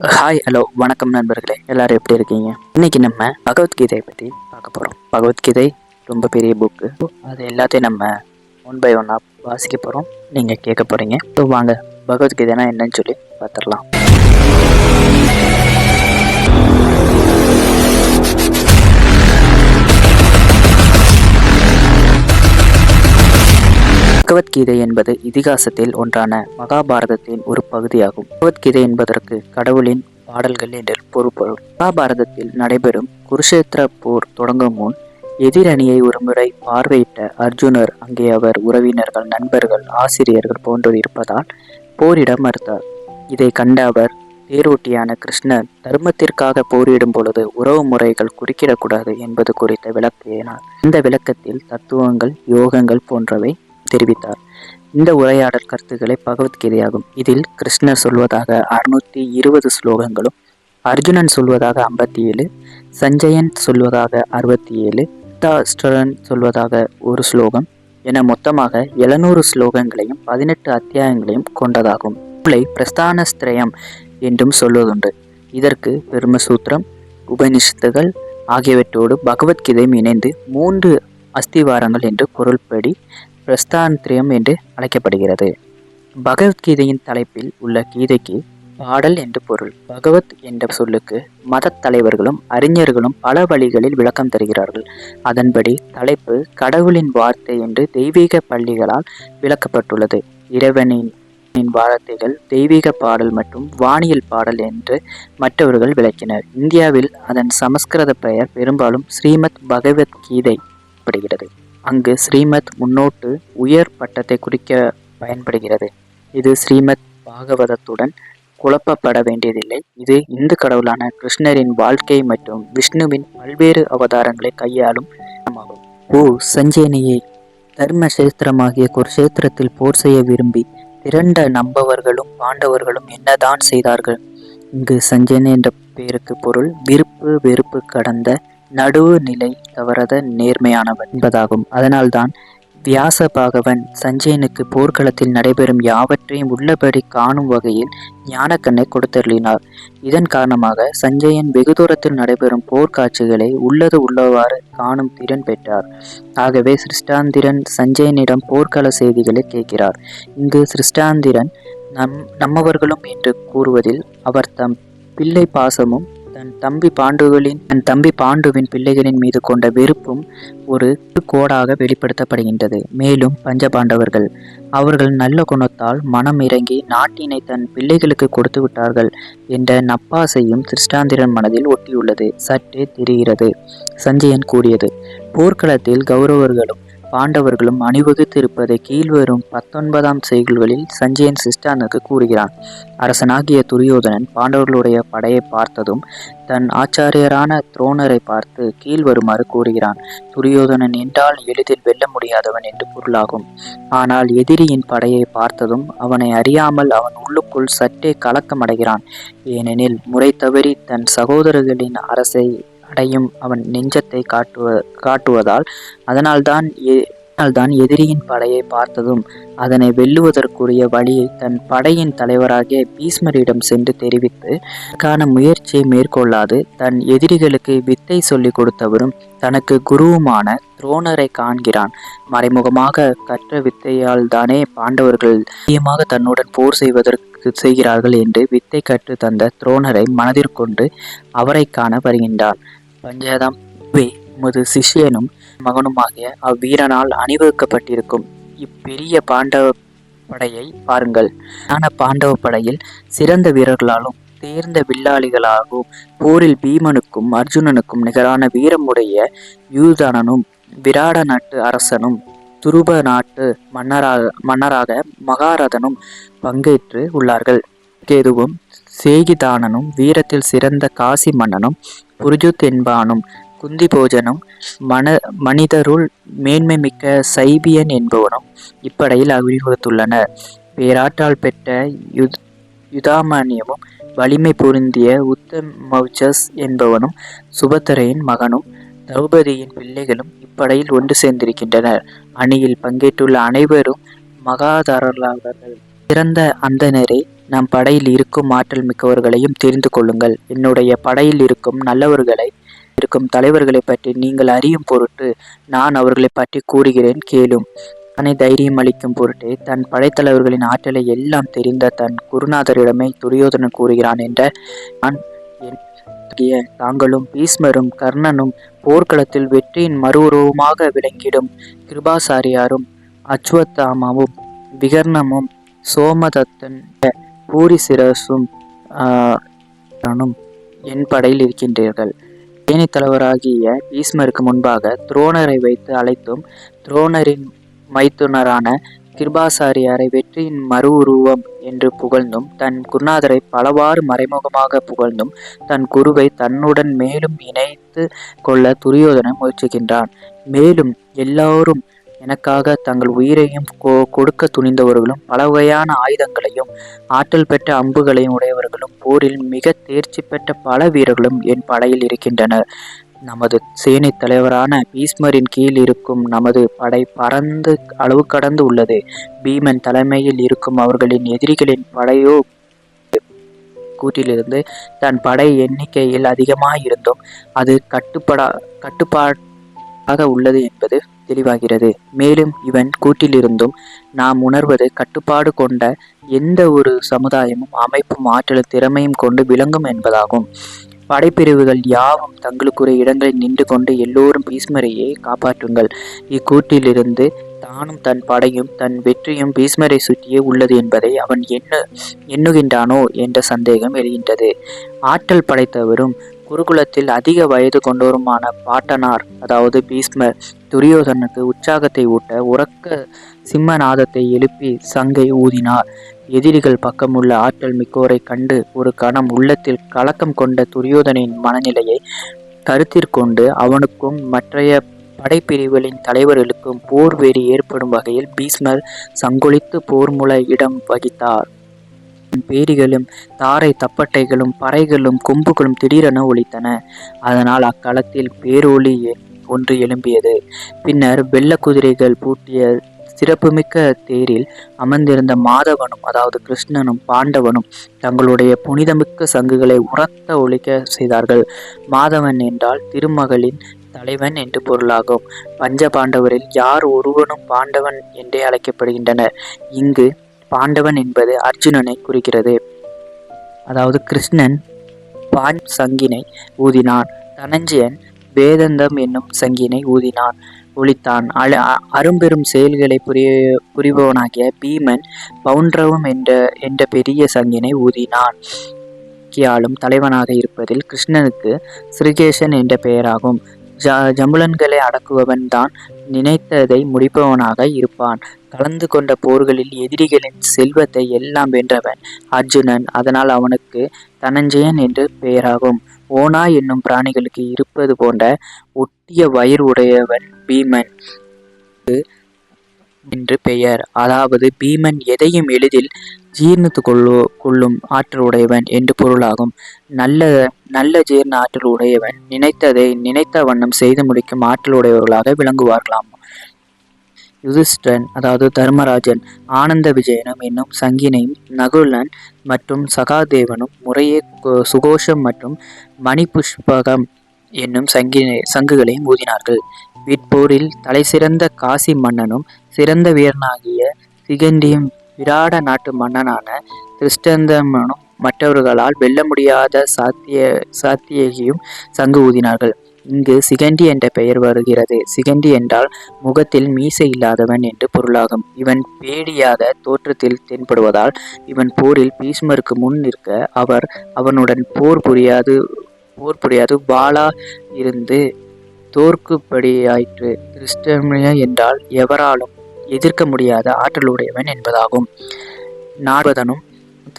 Hi hello வணக்கம் நண்பர்களே. எல்லாரும் எப்படி இருக்கீங்க? இன்னைக்கு நம்ம பகவத்கீதையை பற்றி பார்க்க போகிறோம் பகவத்கீதை ரொம்ப பெரிய புக்கு அது எல்லாத்தையும் நம்ம ஒன் பை ஒன்னாக வாசிக்க போகிறோம் நீங்கள் கேட்க போகிறீங்க ஸோ வாங்க பகவத்கீதைனா என்னன்னு சொல்லி பார்த்துடலாம். பகவத்கீதை என்பது இதிகாசத்தில் ஒன்றான மகாபாரதத்தின் ஒரு பகுதியாகும். பகவத்கீதை என்பதற்கு கடவுளின் பாடல்கள் என்று பொருள்படும் மகாபாரதத்தில் நடைபெறும் குருஷேத்திர போர் தொடங்கும் முன் எதிரணியை ஒருமுறை பார்வையிட்ட அர்ஜுனர் அங்கே அவர் உறவினர்கள் நண்பர்கள் ஆசிரியர்கள் போன்றோர் இருப்பதால் போரிட மறுத்தார். இதை கண்ட அவர் தேரோட்டியான கிருஷ்ணர் தர்மத்திற்காக போரிடும் பொழுது உறவு முறைகள் குறுக்கிடக்கூடாது என்பது குறித்த விளக்கினார். இந்த விளக்கத்தில் தத்துவங்கள் யோகங்கள் போன்றவை தெரிவித்தார். இந்த உரையாடல் கருத்துக்களை பகவத்கீதையாகும். இதில் கிருஷ்ணர் சொல்வதாக அறுநூத்தி இருபது ஸ்லோகங்களும் அர்ஜுனன் சொல்வதாக ஐம்பத்தி ஏழு சஞ்சயன் சொல்வதாக அறுபத்தி ஏழு தாஸ்டரன் சொல்வதாக ஒரு ஸ்லோகம் என மொத்தமாக எழுநூறு ஸ்லோகங்களையும் பதினெட்டு அத்தியாயங்களையும் கொண்டதாகும். பிள்ளை பிரஸ்தானஸ்திரயம் என்றும் சொல்வதுண்டு. இதற்கு பெருமசூத்திரம் உபனிஷத்துகள் ஆகியவற்றோடு பகவத்கீதையும் இணைந்து மூன்று அஸ்திவாரங்கள் என்று பொருள்படி பிரஸ்தாந்திரியம் என்று அழைக்கப்படுகிறது. பகவத்கீதையின் தலைப்பில் உள்ள கீதைக்கு பாடல் என்று பொருள். பகவத் என்ற சொல்லுக்கு மதத் தலைவர்களும் அறிஞர்களும் பல வழிகளில் விளக்கம் தருகிறார்கள். அதன்படி தலைப்பு கடவுளின் வார்த்தை என்று தெய்வீக பள்ளிகளால் விளக்கப்பட்டுள்ளது. இறைவனின் வார்த்தைகள் தெய்வீக பாடல் மற்றும் வானியல் பாடல் என்று மற்றவர்கள் விளக்கினர். இந்தியாவில் அதன் சமஸ்கிருத பெயர் பெரும்பாலும் ஸ்ரீமத் பகவத்கீதை படுகிறது. அங்கு ஸ்ரீமத் முன்னோட்டு உயர் பட்டத்தை குறிக்க பயன்படுகிறது. இது ஸ்ரீமத் பாகவதத்துடன் குழப்பப்பட வேண்டியதில்லை. இது இந்து கடவுளான கிருஷ்ணரின் வாழ்க்கை மற்றும் விஷ்ணுவின் பல்வேறு அவதாரங்களை கையாளும் ஆகும். ஓ சஞ்சயனியை. தர்ம சேத்திரமாகிய குருஷேத்திரத்தில் போர் செய்ய விரும்பி திரண்ட நம்பவர்களும் பாண்டவர்களும் என்னதான் செய்தார்கள்? இங்கு சஞ்சேனி என்ற பெயருக்கு பொருள் விருப்பு வெறுப்பு கடந்த நடுவு நிலை தவறத நேர்மையானவன் என்பதாகும். அதனால்தான் வியாச பாகவன் சஞ்சயனுக்கு போர்க்களத்தில் நடைபெறும் யாவற்றையும் உள்ளபடி காணும் வகையில் ஞானக்கண்ணை கொடுத்தருளினார். இதன் காரணமாக சஞ்சயன் வெகு தூரத்தில் நடைபெறும் போர்க்காட்சிகளை உள்ளது உள்ளவாறு காணும் திறன் பெற்றார். ஆகவே சிருஷ்டாந்திரன் சஞ்சயனிடம் போர்க்கள செய்திகளை கேட்கிறார். இங்கு சிருஷ்டாந்திரன் நம் நம்மவர்களும் என்று கூறுவதில் அவர் தம் பிள்ளை பாசமும் தன் தம்பி பாண்டுகளின் தன் தம்பி பாண்டுவின் பிள்ளைகளின் மீது கொண்ட வெறுப்பும் ஒரு கோடாக வெளிப்படுத்தப்படுகின்றது. மேலும் பஞ்சபாண்டவர்கள் அவர்கள் நல்ல குணத்தால் மனம் இறங்கி நாட்டினை தன் பிள்ளைகளுக்கு கொடுத்து விட்டார்கள் என்ற நப்பாசையும் திருஷ்டாந்திரன் மனதில் ஒட்டியுள்ளது. சற்றே தெரிகிறது. சஞ்சயன் கூறியது போர்க்களத்தில் கௌரவர்களும் பாண்டவர்களும் அணிவகுத்திருப்பதை கீழ்வரும் பத்தொன்பதாம் செய்குள்களில் சஞ்சயன் சிஸ்டானுக்கு கூறுகிறான். அரசனாகிய துரியோதனன் பாண்டவர்களுடைய படையை பார்த்ததும் தன் ஆச்சாரியரான துரோணரை பார்த்து கீழ் வருமாறு கூறுகிறான். துரியோதனன் என்றால் எளிதில் வெல்ல முடியாதவன் என்று பொருளாகும். ஆனால் எதிரியின் படையை பார்த்ததும் அவனை அறியாமல் அவன் உள்ளுக்குள் சற்றே கலக்கமடைகிறான். ஏனெனில் முறை தவறி தன் சகோதரர்களின் அரசை அடையும். அவன் நெஞ்சத்தை காட்டுவ காட்டுவதால் அதனால்தான் தான் எதிரியின் படையை பார்த்ததும் அதனை வெல்லுவதற்குரிய வழியை தன் படையின் தலைவராகிய பீஸ்மரிடம் சென்று தெரிவித்து காண முயற்சியை மேற்கொள்ளாது தன் எதிரிகளுக்கு வித்தை சொல்லிக் கொடுத்தவரும் தனக்கு குருவுமான துரோணரை காண்கிறான். மறைமுகமாக கற்ற வித்தையால் தானே பாண்டவர்கள் அதிகமாக தன்னுடன் போர் செய்வதற்கு செய்கிறார்கள் என்று வித்தை கற்று தந்த துரோணரை மனதிற்கொண்டு அவரை காண வருகின்றான் பஞ்சதம் வே முது சிஷ்யனும் மகனுமாகிய அவ்வீரனால் அணிவகுக்கப்பட்டிருக்கும். இப்பெரிய பாண்டவ படையை பாருங்கள். ஞான பாண்டவ படையில் சிறந்த வீரர்களாலும் தேர்ந்த வில்லாளிகளாகவும் போரில் பீமனுக்கும் அர்ஜுனனுக்கும் நிகரான வீரமுடைய யூதனனும் விராட நாட்டு அரசனும் துருப நாட்டு மன்னராக மன்னராக மகாரதனும் பங்கேற்று உள்ளார்கள். கேதுவும் சேகிதானனும் வீரத்தில் சிறந்த காசி மன்னனும் புருஜுத் என்பானும் குந்தி போஜனும் மன மனிதருள் மேன்மை மிக்க சைபியன் என்பவனும் இப்படையில் அறிவுறுத்துள்ளனர் பேராற்றால் பெற்ற யுத் யுதாமானியமும் வலிமை பொருந்திய உத்தமௌச்சஸ் என்பவனும் சுபத்திரையின் மகனும் திரௌபதியின் பிள்ளைகளும் இப்படையில் ஒன்று சேர்ந்திருக்கின்றனர். அணியில் பங்கேற்றுள்ள அனைவரும் மகாதாரர்கள் சிறந்த அந்தனரே நம் படையில் இருக்கும் ஆற்றல் மிக்கவர்களையும் தெரிந்து கொள்ளுங்கள். என்னுடைய படையில் இருக்கும் நல்லவர்களை இருக்கும் தலைவர்களை பற்றி நீங்கள் அறியும் பொருட்டு நான் அவர்களை பற்றி கூறுகிறேன் கேளும். தன்னை தைரியம் அளிக்கும் பொருட்டே தன் படைத்தலைவர்களின் ஆற்றலை எல்லாம் தெரிந்த தன் குருநாதரிடமே துரியோதனன் கூறுகிறான் என்ற நான் தாங்களும் பீஸ்மரும் கர்ணனும் போர்க்களத்தில் வெற்றியின் மறுஉருவமாக விளங்கிடும் கிருபாசாரியாரும் அச்சுவத்தாமாவும் விகர்ணமும் சோமதத்தன் பூரிசிரசும் சிரசும் என் படையில் இருக்கின்றீர்கள். தேனி தலைவராகிய பீஸ்மருக்கு முன்பாக துரோணரை வைத்து அழைத்தும் துரோணரின் மைத்துனரான கிருபாசாரியாரை வெற்றியின் மறு உருவம் என்று புகழ்ந்தும் தன் குருநாதரை பலவாறு மறைமுகமாக புகழ்ந்தும் தன் குருவை தன்னுடன் மேலும் இணைத்து கொள்ள துரியோதனன் முயற்சிக்கின்றான். மேலும் எல்லோரும் எனக்காக தங்கள் உயிரையும் கொ- கொடுக்க துணிந்தவர்களும் பல வகையான ஆயுதங்களையும் ஆற்றல் பெற்ற அம்புகளையும் உடையவர்களும் போரில் மிக தேர்ச்சி பெற்ற பல வீரர்களும் என் படையில் இருக்கின்றனர். நமது சேனை தலைவரான பீஸ்மரின் கீழ் இருக்கும் நமது படை பறந்து அளவு கடந்து உள்ளது. பீமன் தலைமையில் இருக்கும் அவர்களின் எதிரிகளின் படையோ கூற்றிலிருந்து தன் படை எண்ணிக்கையில் அதிகமாக இருந்தும் அது கட்டுப்படா கட்டுப்பாடாக உள்ளது என்பது தெளிவாகிறது. மேலும் இவன் கூட்டிலிருந்தும் நாம் உணர்வது கட்டுப்பாடு கொண்ட எந்த ஒரு சமுதாயமும் அமைப்பும் ஆற்றலும் திறமையும் கொண்டு விளங்கும் என்பதாகும். படைப்பிரிவுகள் யாவும் தங்களுக்குரிய இடங்களில் நின்று கொண்டு எல்லோரும் பீஸ்மரையே காப்பாற்றுங்கள். இக்கூட்டிலிருந்து தானும் தன் படையும் தன் வெற்றியும் பீஸ்மரை சுற்றியே உள்ளது என்பதை அவன் எண்ணு எண்ணுகின்றானோ என்ற சந்தேகம் எழுகின்றது. ஆற்றல் படைத்தவரும் குருகுலத்தில் அதிக வயது கொண்டோருமான பாட்டனார் அதாவது பீஸ்மர் துரியோதனுக்கு உற்சாகத்தை ஊட்ட உறக்க சிம்மநாதத்தை எழுப்பி சங்கை ஊதினார். எதிரிகள் பக்கமுள்ள ஆற்றல் மிக்கோரை கண்டு ஒரு கணம் உள்ளத்தில் கலக்கம் கொண்ட துரியோதனின் மனநிலையை கருத்திற்கொண்டு அவனுக்கும் மற்றைய படைப்பிரிவுகளின் தலைவர்களுக்கும் போர் வெறி ஏற்படும் வகையில் பீஷ்மர் சங்கொலித்து போர்முல இடம் வகித்தார். பேரிகளும் தாரை தப்பட்டைகளும் பறைகளும் கொம்புகளும் திடீரென ஒலித்தன. அதனால் அக்களத்தில் பேரொளி ஒன்று எழும்பியது. பின்னர் வெள்ள குதிரைகள் பூட்டிய சிறப்புமிக்க தேரில் அமர்ந்திருந்த மாதவனும் அதாவது கிருஷ்ணனும் பாண்டவனும் தங்களுடைய புனிதமிக்க சங்குகளை உரத்த ஒழிக்க செய்தார்கள். மாதவன் என்றால் திருமகளின் தலைவன் என்று பொருளாகும். பஞ்ச பாண்டவரில் யார் ஒருவனும் பாண்டவன் என்றே அழைக்கப்படுகின்றனர். இங்கு பாண்டவன் என்பது அர்ஜுனனை குறிக்கிறது. அதாவது கிருஷ்ணன் பான் சங்கினை ஊதினான். தனஞ்சயன் வேதந்தம் என்னும் சங்கினை ஊதினான். ஒலித்தான் அழ அரும்பெரும் செயல்களை புரிய புரிபவனாகிய பீமன் பவுண்டரவம் என்ற என்ற பெரிய சங்கினை ஊதினான். கியாலும் தலைவனாக இருப்பதில் கிருஷ்ணனுக்கு ஸ்ரீகேஷன் என்ற பெயராகும். ஜ ஜம்புலன்களை அடக்குபவன் தான் நினைத்ததை முடிப்பவனாக இருப்பான். கலந்து கொண்ட போர்களில் எதிரிகளின் செல்வத்தை எல்லாம் வென்றவன் அர்ஜுனன். அதனால் அவனுக்கு தனஞ்சயன் என்று பெயராகும். ஓனா என்னும் பிராணிகளுக்கு இருப்பது போன்ற ஒட்டிய வயிறு உடையவன் பீமன் என்று பெயர். அதாவது பீமன் எதையும் எளிதில் ஜீர்ணித்து கொள்ளு கொள்ளும் ஆற்றல் உடையவன் என்று பொருளாகும். நல்ல நல்ல ஜீரண ஆற்றல் உடையவன் நினைத்ததை நினைத்த வண்ணம் செய்து முடிக்கும் ஆற்றல் உடையவர்களாக விளங்குவார்களாம். யுதிஷ்டன் அதாவது தர்மராஜன் ஆனந்த விஜயனும் என்னும் சங்கினையும் நகுலன் மற்றும் சகாதேவனும் முறையே சுகோஷம் மற்றும் மணிபுஷ்பகம் என்னும் சங்கினை சங்குகளையும் ஊதினார்கள். விற்போரில் தலைசிறந்த காசி மன்னனும் சிறந்த வீரனாகிய சிகண்டியும் விராட நாட்டு மன்னனான திருஷ்டந்தமனும் மற்றவர்களால் வெல்ல முடியாத சாத்திய சாத்தியகியும் சங்கு ஊதினார்கள். இங்கு சிகண்டி என்ற பெயர் வருகிறது. சிகண்டி என்றால் முகத்தில் மீசை இல்லாதவன் என்று பொருளாகும். இவன் பேடியாக தோற்றத்தில் தென்படுவதால் இவன் போரில் பீஷ்மருக்கு முன் நிற்க அவர் அவனுடன் போர் புரியாது போர் புரியாது. வாளா இருந்து தோற்குப்படியாயிற்று திருஷ்டமிய என்றால் எவராலும் எதிர்க்க முடியாத ஆற்றலுடையவன் என்பதாகும். நார்வதனும்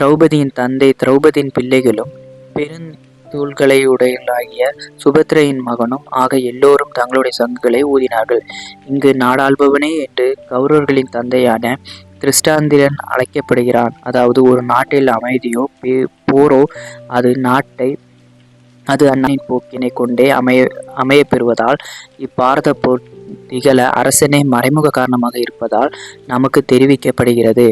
திரௌபதியின் தந்தை திரௌபதியின் பிள்ளைகளும் பெருந் பெருந்தோள்களையுடையவளாகிய சுபத்திரையின் மகனும் ஆக எல்லோரும் தங்களுடைய சங்குகளை ஊதினார்கள். இங்கு நாடாள்பவனே என்று கௌரவர்களின் தந்தையான கிறிஸ்டாந்திரன் அழைக்கப்படுகிறான். அதாவது ஒரு நாட்டில் அமைதியோ பே- போரோ அது நாட்டை அது அண்ணனின் போக்கினை கொண்டே அமைய அமைய பெறுவதால் இப்பாரத போர் திகழ அரசனே மறைமுக காரணமாக இருப்பதால் நமக்கு தெரிவிக்கப்படுகிறது.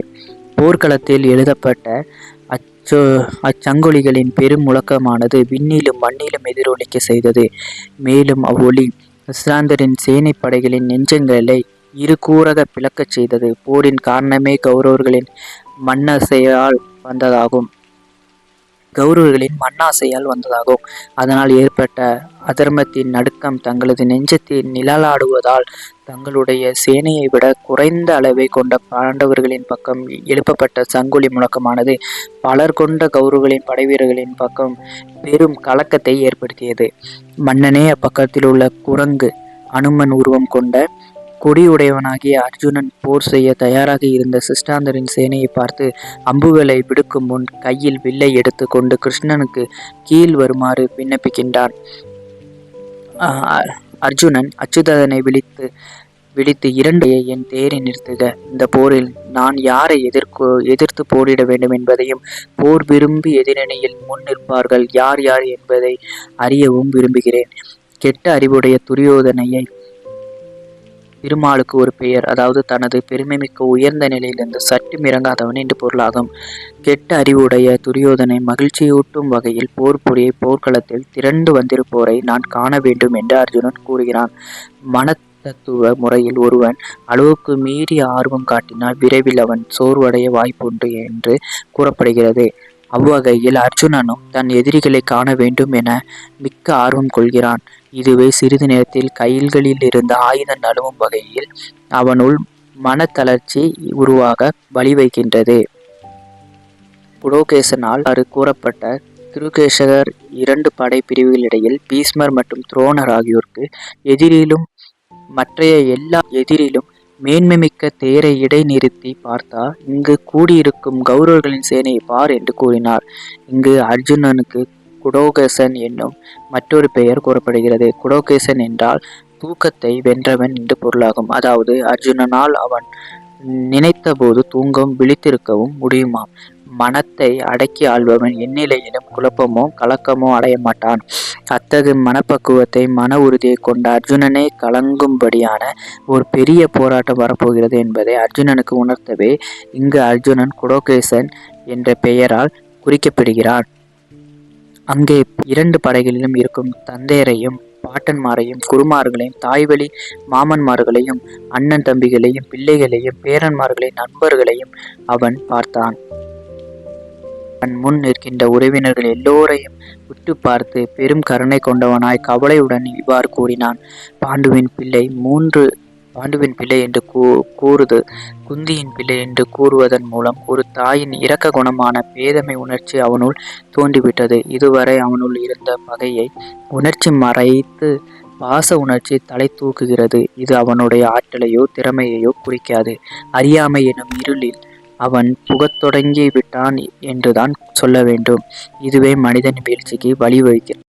போர்க்களத்தில் எழுதப்பட்ட அச்சோ அச்சங்கொலிகளின் பெரும் முழக்கமானது விண்ணிலும் மண்ணிலும் எதிரொலிக்க செய்தது. மேலும் அவ்வொலி இஸ்லாந்தரின் சேனை படைகளின் நெஞ்சங்களை இருகூறாக பிளக்கச் செய்தது. போரின் காரணமே கௌரவர்களின் மன்னசையால் வந்ததாகும். கௌரவர்களின் மண்ணாசையால் வந்ததாகும். அதனால் ஏற்பட்ட அதர்மத்தின் நடுக்கம் தங்களது நெஞ்சத்தில் நிழலாடுவதால் தங்களுடைய சேனையை விட குறைந்த அளவை கொண்ட பாண்டவர்களின் பக்கம் எழுப்பப்பட்ட சங்குலி முழக்கமானது பலர் கொண்ட கௌரவர்களின் படைவீரர்களின் பக்கம் பெரும் கலக்கத்தை ஏற்படுத்தியது. மன்னனே அப்பக்கத்தில் உள்ள குரங்கு அனுமன் உருவம் கொண்ட கொடியுடையவனாகிய அர்ஜுனன் போர் செய்ய தயாராக இருந்த சிஷ்டாந்தரின் சேனையை பார்த்து அம்புகளை விடுக்கும் முன் கையில் வில்லை எடுத்து கொண்டு கிருஷ்ணனுக்கு கீழ் வருமாறு விண்ணப்பிக்கின்றான். அர்ஜுனன் அச்சுதனை விழித்து விழித்து இரண்டையை என் தேரை நிறுத்துக. இந்த போரில் நான் யாரை எதிர்கோ எதிர்த்து போரிட வேண்டும் என்பதையும் போர் விரும்பி எதிரணியில் முன் நிற்பார்கள் யார் யார் என்பதை அறியவும் விரும்புகிறேன். கெட்ட அறிவுடைய துரியோதனையை திருமாலுக்கு ஒரு பெயர் அதாவது தனது பெருமைமிக்க உயர்ந்த நிலையிலிருந்து சற்று இறங்காதவன் என்று பொருளாகும். கெட்ட அறிவுடைய துரியோதனை மகிழ்ச்சியூட்டும் வகையில் போர் புரிய போர்க்களத்தில் திரண்டு வந்திருப்போரை நான் காண வேண்டும் என்று அர்ஜுனன் கூறுகிறான். மன தத்துவ முறையில் ஒருவன் அளவுக்கு மீறி ஆர்வம் காட்டினால் விரைவில் அவன் சோர்வடைய வாய்ப்புண்டு என்று கூறப்படுகிறது. அவ்வகையில் அர்ஜுனனும் தன் எதிரிகளை காண வேண்டும் என மிக்க ஆர்வம் கொள்கிறான். இதுவே சிறிது நேரத்தில் கைல்களில் இருந்த ஆயுதம் நழுவும் வகையில் அவனுள் மனத்தளர்ச்சி உருவாக வழிவைக்கின்றது புலோகேசனால் அது கூறப்பட்ட திருகேசகர் இரண்டு படை பிரிவுகளிடையில் பீஸ்மர் மற்றும் துரோணர் ஆகியோருக்கு எதிரிலும் மற்றைய எல்லா எதிரிலும் மேன்மைமிக்க தேரை இடைநிறுத்தி பார்த்தா இங்கு கூடியிருக்கும் கௌரவர்களின் சேனையை பார் என்று கூறினார். இங்கு அர்ஜுனனுக்கு குடோகேசன் என்னும் மற்றொரு பெயர் கூறப்படுகிறது. குடோகேசன் என்றால் தூக்கத்தை வென்றவன் என்று பொருளாகும். அதாவது அர்ஜுனனால் அவன் நினைத்தபோது தூங்கவும் விழித்திருக்கவும் முடியுமாம். மனத்தை அடக்கி ஆள்பவன் எந்நிலையிலும் குழப்பமோ கலக்கமோ அடைய மாட்டான் அத்தகு மனப்பக்குவத்தை மன உறுதியை கொண்ட அர்ஜுனனை கலங்கும்படியான ஒரு பெரிய போராட்டம் வரப்போகிறது என்பதை அர்ஜுனனுக்கு உணர்த்தவே இங்கு அர்ஜுனன் குடோகேசன் என்ற பெயரால் குறிக்கப்படுகிறான். அங்கே இரண்டு படைகளிலும் இருக்கும் தந்தையரையும் பாட்டன்மாரையும் குருமார்களையும் தாய்வழி மாமன்மார்களையும் அண்ணன் தம்பிகளையும் பிள்ளைகளையும் பேரன்மார்களையும் நண்பர்களையும் அவன் பார்த்தான். தன் முன் நிற்கின்ற உறவினர்கள் எல்லோரையும் விட்டு பார்த்து பெரும் கருணை கொண்டவனாய் கவலையுடன் இவ்வாறு கூறினான். பாண்டுவின் பிள்ளை மூன்று பாண்டுவின் பிள்ளை என்று கூ கூறுது குந்தியின் பிள்ளை என்று கூறுவதன் மூலம் ஒரு தாயின் இரக்க குணமான பேதமை உணர்ச்சி அவனுள் தோன்றிவிட்டது. இதுவரை அவனுள் இருந்த பகையை உணர்ச்சி மறைத்து பாச உணர்ச்சி தலை தூக்குகிறது. இது அவனுடைய ஆற்றலையோ திறமையையோ குறிக்காது. அறியாமை எனும் இருளில் அவன் புகத் தொடங்கி விட்டான் என்றுதான் சொல்ல வேண்டும். இதுவே மனிதன் வீழ்ச்சிக்கு வழிவகுக்கிறது.